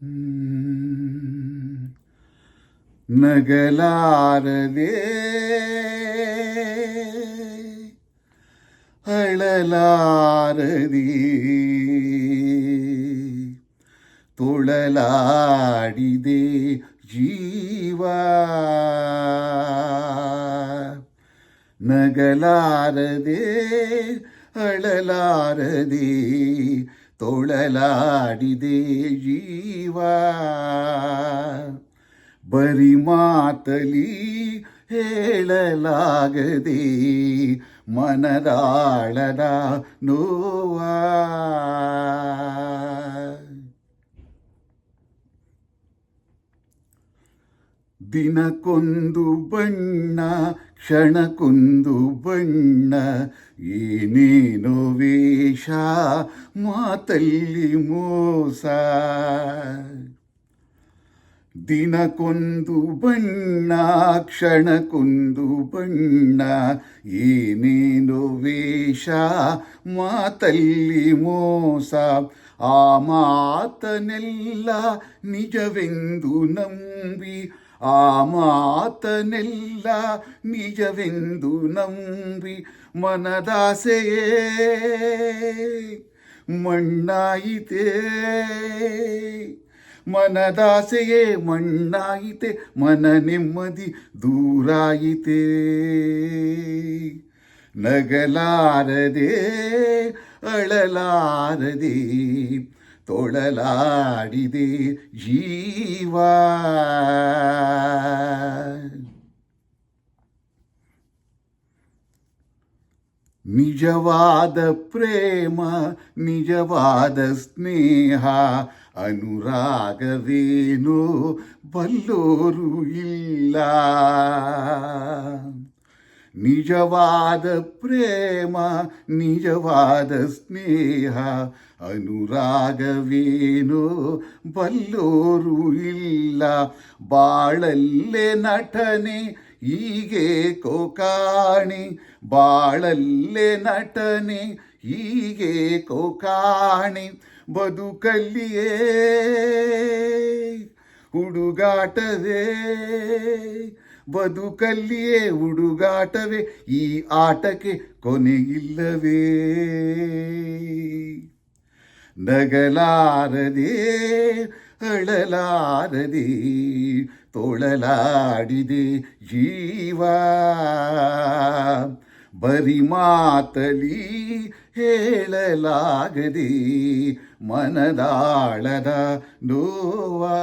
ಹ್ಮ್. ನಗಲಾರದೆ ಅಳಲಾರದೆ ತೊಳಲಾಡಿದೆ ಜೀವ ನಗಲಾರದೆ ಅಳಲಾರದೆ ತೊಳಲಾಡಿದೆ ಜೀವ. ಬರಿ ಮಾತಲಿ ಹೇಳಲಾಗದೆ ಮನದಾಳದ ನೋವ. ದಿನಕ್ಕೊಂದು ಬಣ್ಣ ಕ್ಷಣಕ್ಕೊಂದು ಬಣ್ಣ, ಏನೇನೋ ವೇಷ, ಮಾತಲ್ಲಿ ಮೋಸ. ದಿನಕ್ಕೊಂದು ಬಣ್ಣ ಕ್ಷಣಕ್ಕೊಂದು ಬಣ್ಣ, ಏನೇನೋ ವೇಷ, ಮಾತಲ್ಲಿ ಮೋಸ. ಆ ಮಾತನೆಲ್ಲ ನಿಜವೆಂದು ನಂಬಿ ಆ ಮಾತನೆಲ್ಲ ನಿಜವೆಂದು ನಂಬಿ ಮನದಾಸೆಯೇ ಮಣ್ಣಾಯಿತೇ. ಮನದಾಸೆಯೇ ಮಣ್ಣಾಯಿತೆ ಮನ ನೆಮ್ಮದಿ ದೂರಾಯಿತೆ. ನಗಲಾರದೆ ಅಳಲಾರದೆ ತೊಳಲಾಡಿದೆ ಜೀವ. ನಿಜವಾದ ಪ್ರೇಮ ನಿಜವಾದ ಸ್ನೇಹ ಅನುರಾಗವೇನೋ ಬಲ್ಲೋರು ಇಲ್ಲ. ನಿಜವಾದ ಪ್ರೇಮ, ನಿಜವಾದ ಸ್ನೇಹ, ಅನುರಾಗವೇನು ಬಲ್ಲೋರು ಇಲ್ಲ. ಬಾಳಲ್ಲೇ ನಟನೆ, ಹೀಗೆ ಕೋಕಾಣಿ. ಬಾಳಲ್ಲೇ ನಟನೆ, ಹೀಗೆ ಕೋಕಾಣಿ. ಬದುಕಲ್ಲಿಯೇ ಹುಡುಗಾಟವೇ ಬದುಕಲ್ಲಿಯೇ ಹುಡುಗಾಟವೇ ಈ ಆಟಕ್ಕೆ ಕೊನೆಯಿಲ್ಲವೇ ನಗಲಾರದೆ ಅಳಲಾರದೆ ತೊಳಲಾಡಿದೆ ಜೀವ. ಬರಿ ಮಾತಲಿ ಹೇಳಲಾಗದೆ ಮನದಾಳದ ನೋವಾ.